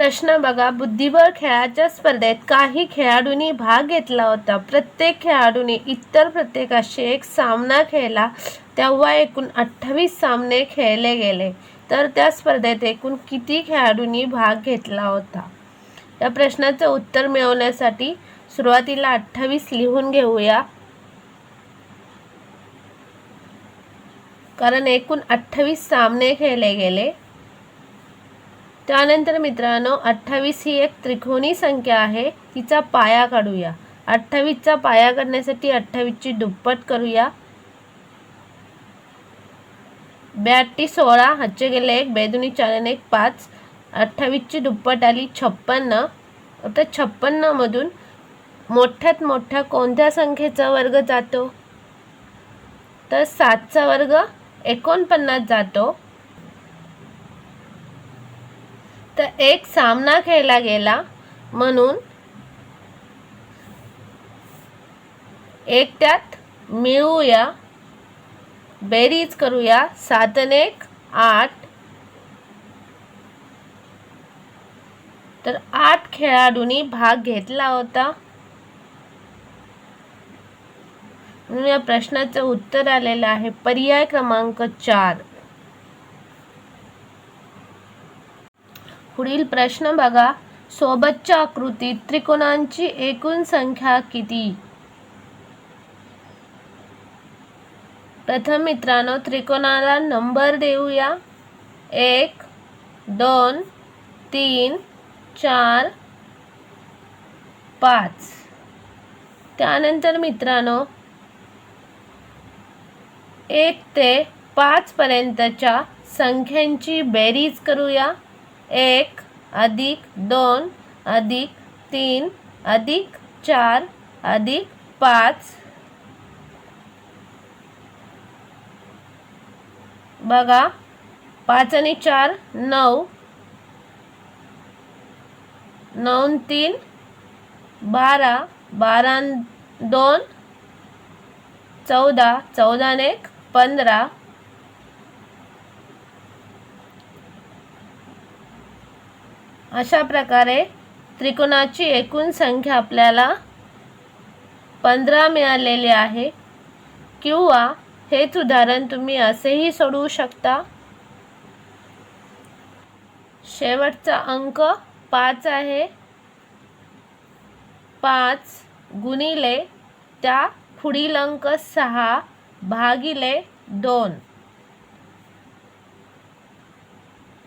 प्रश्न बघा. बुद्धिबळ खेळाच्या स्पर्धेत काही खेळाडूंनी भाग घेतला होता. प्रत्येक खेळाडूने इतर प्रत्येकाशी एक सामना खेळला. तेव्हा एकूण अठ्ठावीस सामने खेळले गेले. तर त्या स्पर्धेत एकूण किती खेळाडूंनी भाग घेतला होता? या प्रश्नाचं उत्तर मिळवण्यासाठी सुरुवातीला अठ्ठावीस लिहून घेऊया. कारण एकूण अठ्ठावीस सामने खेळले गेले. त्यानंतर मित्रांनो अठ्ठावीस ही एक त्रिकोणी संख्या आहे. तिचा पाया काढूया. अठ्ठावीसचा पाया काढण्यासाठी अठ्ठावीसची दुप्पट करूया. ब्याटी सोळा हातचे गेले एक बेदुनी चार एक पाच. अठ्ठावीसची दुप्पट आली छप्पन्न. आता छप्पन्नमधून मोठ्यात मोठ्या कोणत्या संख्येचा वर्ग जातो? तर सातचा वर्ग एकोणपन्नास जातो. तर एक सामना खेळला गेला म्हणून एकट्यात मिळूया बेरीज करूया सात एक आठ. तर आठ खेळाडूंनी भाग घेतला होता. म्हणून या प्रश्नाचं उत्तर आलेलं आहे. पर्याय क्रमांक चार. पुढील प्रश्न बघा. सोबतच्या आकृतीत त्रिकोणांची एकूण संख्या किती? प्रथम मित्रांनो त्रिकोणाला नंबर देऊया. एक दोन तीन चार पाच. त्यानंतर मित्रांनो एक ते पाचपर्यंतच्या संख्यांची बेरीज करूया. एक अधिक दोन अधिक तीन अधिक चार अधिक पाच. बघा पाच आणि चार नऊ. नऊ तीन बारा. बारा दोन चौदा. चौदा एक पंधरा. अशा प्रकारे त्रिकोणाची एकूण संख्या आपल्याला पंधरा मिळालेली आहे. किंवा हेच उदाहरण तुम्ही असेही सोडवू शकता. शेवटचा अंक पाच आहे. पाच गुणिले त्या पुढील अंक सहा भागिले दोन.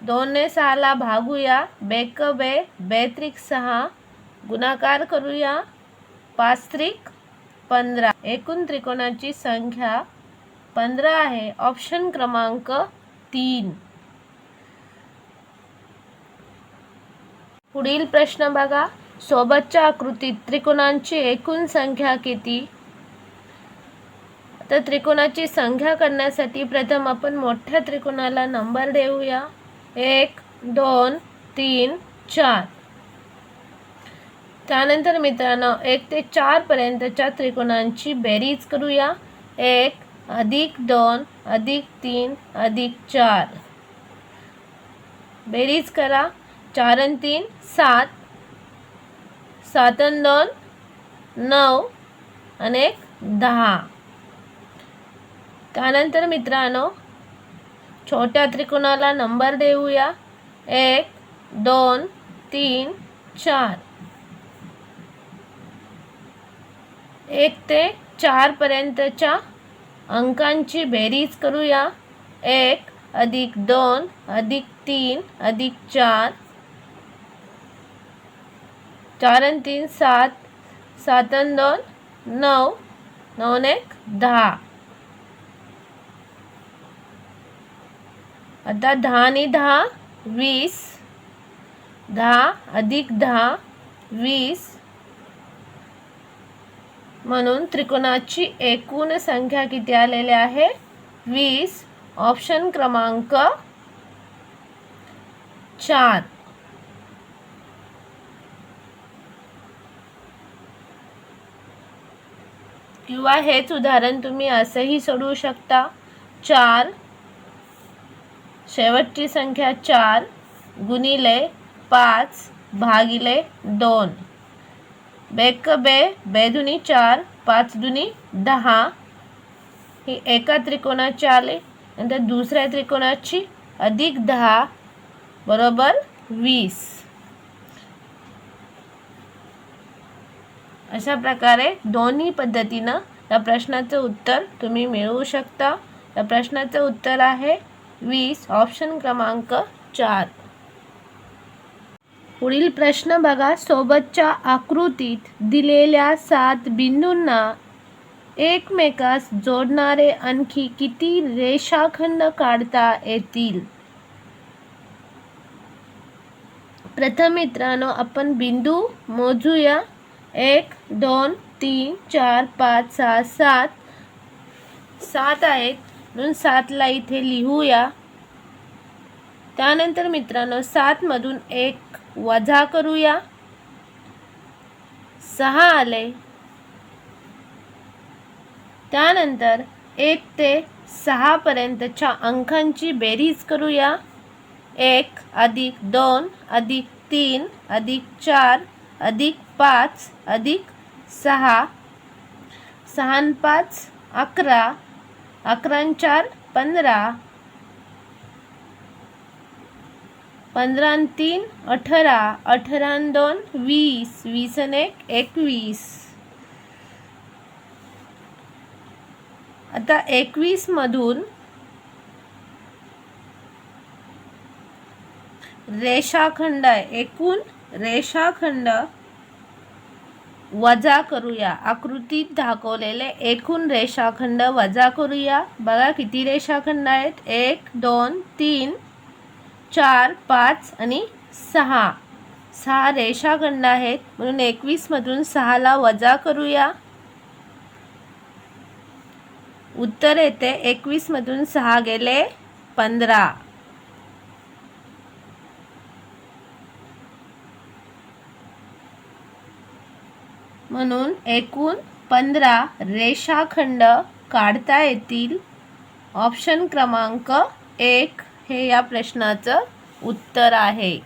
दोनने सहाला भागूया. बेक बे बेत्रिक सहा. गुणाकार करूया. पाच त्रिक पंधरा. एकूण त्रिकोणाची संख्या पंधरा आहे. ऑप्शन क्रमांक तीन. पुढील प्रश्न बघा. सोबतच्या आकृतीत त्रिकोणांची एकूण संख्या किती? तर त्रिकोणाची संख्या करण्यासाठी प्रथम आपण मोठ्या त्रिकोणाला नंबर देऊया. एक दोन तीन चार. त्यानंतर मित्रांनो एक ते चारपर्यंतच्या त्रिकोणांची बेरीज करूया. एक अधिक दोन अधिक तीन अधिक चार. बेरीज करा. चार आणि तीन सात. सात आणि दोन नऊ. आणि एक दहा. त्यानंतर मित्रांनो छोट्या त्रिकोणाला नंबर देऊया. एक दोन तीन चार. एक ते चारपर्यंतच्या अंकांची बेरीज करूया. एक अधिक दोन अधिक तीन अधिक चार. चार तीन सात. सात दोन नऊ. नऊ एक दहा. आता दहा आणि दहा वीस दहा अधिक दहा वीस म्हणून त्रिकोणाची एकूण संख्या किती आलेली आहे? वीस. ऑप्शन क्रमांक चार. किंवा हेच उदाहरण तुम्ही असंही सोडवू शकता. चार. शेवटची संख्या चार गुणिले पाच भागिले दोन. बेक बे बे दुनी चार पाच दुनी दहा. ही एका त्रिकोणाची आले नंतर दुसऱ्या त्रिकोणाची अधिक दहा बरोबर वीस. अशा प्रकारे दोन्ही पद्धतीनं या प्रश्नाचं उत्तर तुम्ही मिळवू शकता. या प्रश्नाचं उत्तर आहे वीस ऑप्शन क्रमांक चार. पुढील प्रश्न बघा. सोबतच्या आकृतीत दिलेल्या सात बिंदूंना एकमेकास जोडणारे आणखी किती रेषाखंड काढता येतील? प्रथम मित्रांनो आपण बिंदू मोजूया. एक दोन तीन चार पाच सहा सात. सात आहेत. म्हणून सातला इथे लिहूया. त्यानंतर मित्रांनो सातमधून एक वजा करूया. सहा आले. त्यानंतर एक ते सहापर्यंतच्या अंकांची बेरीज करूया. एक अधिक दोन अधिक तीन अधिक चार अधिक पाच अधिक सहा सहा पाच अकरा अकरा चार पंधरा. पंधरा तीन अठरा. अठरा दोन वीस. वीसन एक एकवीस. आता एकवीसमधून रेषाखंड आहे. एकूण रेषाखंड वजा करूया. आकृतीत दाखवलेले एकूण रेषाखंड वजा करूया. बघा किती रेषाखंड आहेत? एक दोन तीन चार पाच आणि सहा. सहा रेषाखंड आहेत. म्हणून एकवीसमधून सहाला वजा करूया. उत्तर येते. एकवीसमधून सहा गेले पंधरा. म्हणून एकूण पंधरा रेषाखंड काढता येतील. ऑप्शन क्रमांक एक हे या प्रश्नाचं उत्तर आहे.